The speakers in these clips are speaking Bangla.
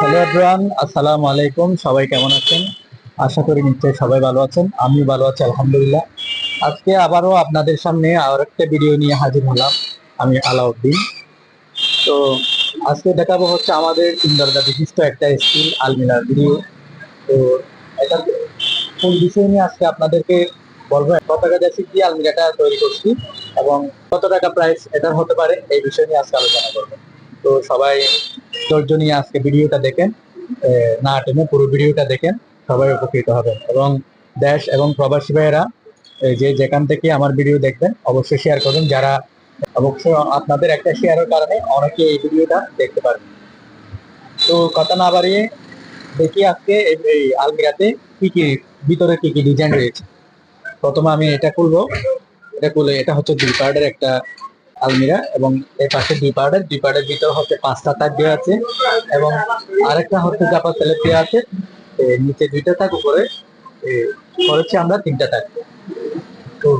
হ্যালো আসসালামু আলাইকুম সবাই কেমন আছেন? আশা করি নিশ্চয়ই সবাই ভালো আছেন। আমি ভালো আছি, আলহামদুলিল্লাহ। আজকে আবারও আপনাদের সামনে আর একটা ভিডিও নিয়ে হাজির হলাম আমি আলাউদ্দিন। তো আজকে দেখাবো হচ্ছে আমাদের তিন দরজা বিশিষ্ট একটা স্টিল আলমিরার ভিডিও তো এটা কোন বিষয় নিয়ে আজকে আপনাদেরকে বলব, কত টাকা দেশি দিয়ে আলমিরাটা তৈরি করছি এবং কত টাকা প্রাইস এটার হতে পারে এই বিষয় নিয়ে আজকে আলোচনা করব। তো সবাই ধৈর্য নিয়ে আজকে ভিডিওটা দেখেন। না টেনে পুরো ভিডিওটা দেখেন, সবাই উপকৃত হবেন। এবং দেশ এবং প্রবাসী ভাইয়েরা যে যেখান থেকে আমার ভিডিও দেখবেন, অবশ্যই শেয়ার করুন। যারা অবশ্যই আপনাদের একটা শেয়ারের কারণে অনেকে এই ভিডিওটা দেখতে পারবেন তো কথা না বাড়িয়ে দেখি আজকে এই- এই আলমিরাতে কি কি, ভিতরে কি কি ডিজাইন রয়েছে। প্রথমে আমি এটা খুলবো। এটা খুলে, এটা হচ্ছে দুই পার্টের একটা আলমিরা এবং এর পাশে দুই পার্টের দুই পার্টের ভিতরে হচ্ছে পাঁচটা তাক দেওয়া আছে এবং আরেকটা হচ্ছে চাপা তেলে দেওয়া আছে। নিচে দুইটা তাক, উপরে করেছি আমরা তিনটা তাক। তো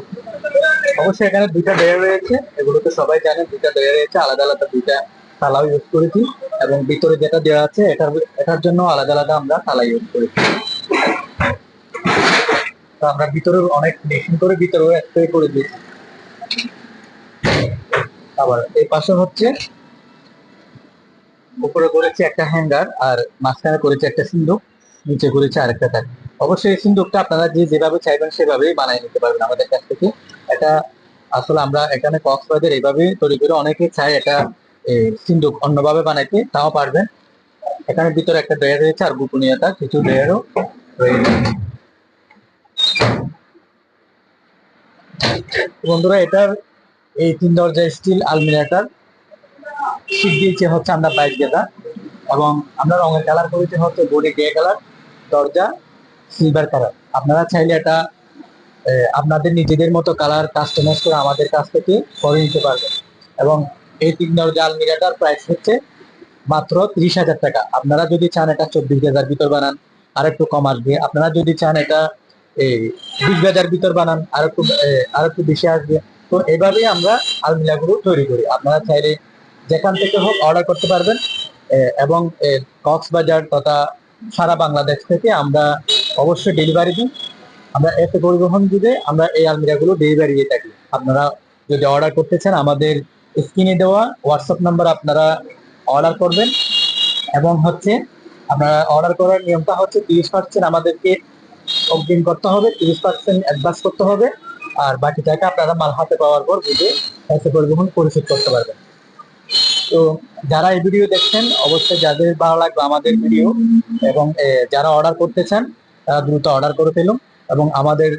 অবশ্যই এখানে দুইটা ডেয়ার রয়েছে, এগুলো তো সবাই জানে, দুইটা ডেয়ার রয়েছে, আলাদা আলাদা দুইটা তালাও ইউজ করেছি এবং ভিতরে যেটা দেওয়া আছে, এটার এটার জন্য আলাদা আলাদা আমরা তালা ইউজ করেছি। তো আমরা ভিতরে অনেক মেশিন করে ভিতরেও স্প্রে করে দিয়েছি আবার এই পাশে হচ্ছে উপরে করেছে একটা হ্যাঙ্গার আর মাঝখানে করেছে একটা সিন্দুক, নিচে করেছে আরেকটা তাক অবশ্যই এই সিন্ধুকটা আপনারা যে যেভাবে চাইবেন সেভাবেই বানিয়ে নিতে পারবেন আমাদের কাছ থেকে। এটা আসলে আমরা এখানে কক্সবাজার এইভাবে তৈরি করে অনেকে চায় এটা সিন্দুক অন্যভাবে বানাইতে, তাও পারবেন। এখানে ভিতরে একটা ড্রয়ার রয়েছে আর গোপনীয়তা, কিছু ড্রয়ারও রয়েছে। বন্ধুরা, এটার এই তিন দরজা স্টিল আলমিরাটার শীত দিয়েছে হচ্ছে আমরা বাইশ গেদা এবং আমরা রঙের কালার করেছি হচ্ছে বডি গ্রে কালার দরজা সিলভার কালার আপনারা চাইলে এটা আপনাদের নিজেদের মতো কালার কাস্টমাইজ করে আমাদের কাছ থেকে করে নিতে পারবেন। এবং এই তিন দরজা আলমিরাটার প্রাইস হচ্ছে মাত্র ত্রিশ হাজার টাকা। আপনারা যদি চান এটা চব্বিশ হাজার ভিতর বানান আর একটু কম আসবে। আপনারা যদি চান এটা এই বিশ হাজার ভিতর বানান আর একটু আর একটু বেশি আসবে। তো এভাবেই আমরা আলমিরাগুলো তৈরি করি। আপনারা চাইলে যেখান থেকে হোক অর্ডার করতে পারবেন। এবং কক্সবাজার তথা সারা বাংলাদেশ থেকে আমরা অবশ্যই ডেলিভারি দিই। আমরা এতে পরিবহন দিলে আমরা এই আলমিরাগুলো ডেলিভারি দিয়ে থাকি। আপনারা যদি অর্ডার করতে চান, আমাদের স্ক্রিনে দেওয়া হোয়াটসঅ্যাপ নাম্বার আপনারা অর্ডার করবেন। এবং হচ্ছে আপনারা অর্ডার করার নিয়মটা হচ্ছে তিরিশ পার্সেন্ট আমাদেরকে অগ্রিম করতে হবে, তিরিশ পার্সেন্ট অ্যাডভান্স করতে হবে। আর বাকি টাকা আপনারা মাল হাতে পাওয়ার পর বুঝে এসে পরিবহন পরিশোধ করতে পারবেন। তো যারা এই ভিডিও দেখছেন, অবশ্যই যাদের ভালো লাগবে আমাদের ভিডিও এবং যারা অর্ডার করতে চান, তারা দ্রুত অর্ডার করে ফেলুন এবং আমাদের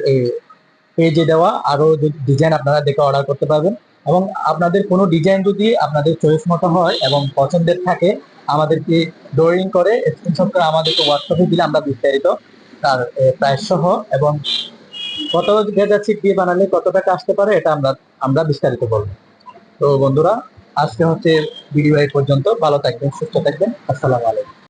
পেজে দেওয়া আরও ডিজাইন আপনারা দেখে অর্ডার করতে পারবেন এবং আপনাদের কোনো ডিজাইন যদি আপনাদের চয়েস মতো হয় এবং পছন্দের থাকে, আমাদেরকে ড্রয়িং করে স্ক্রিনশট করে আমাদেরকে হোয়াটসঅ্যাপে দিলে আমরা বিস্তারিত তার প্রাইস সহ এবং কত ভেজা ছিট দিয়ে বানালে কত টাকা আসতে পারে এটা আমরা আমরা বিস্তারিত বলব। তো বন্ধুরা, আজকে হচ্ছে ভিডিও এই পর্যন্ত। ভালো থাকবেন, সুস্থ থাকবেন। আসসালামু আলাইকুম।